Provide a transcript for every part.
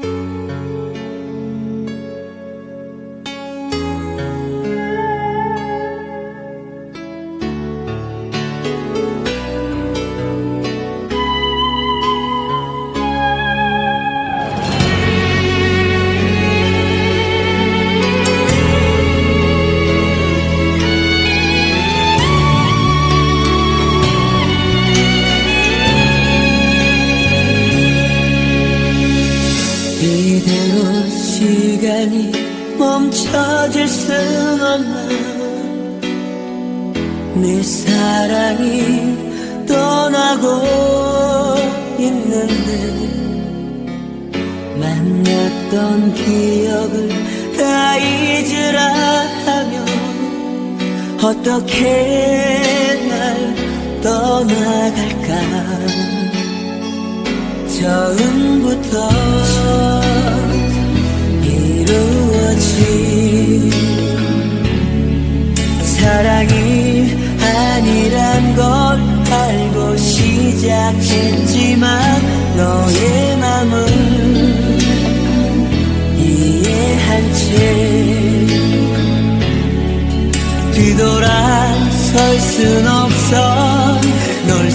이 시간이 멈춰질 순 없나. 내 사랑이 떠나고 있는데 만났던 기억을 다 잊으라 하면 어떻게 날 떠나갈까. 처음부터 사랑이 아니란 걸 알고 시작했지만 너의 맘을 이해한 채 뒤돌아설 순 없어. 널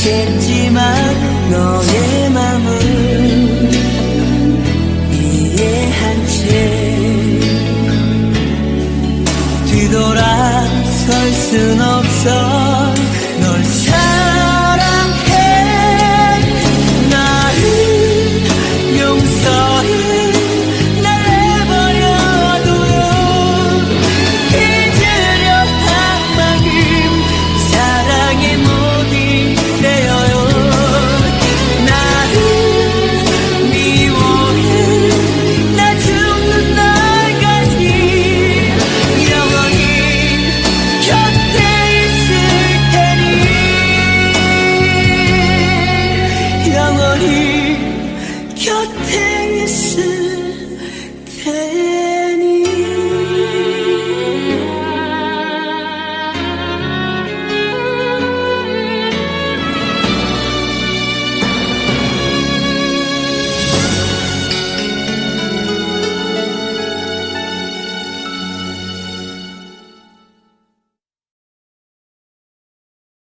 시작했지만 너의 맘을 이해한 채 뒤돌아설 순 없어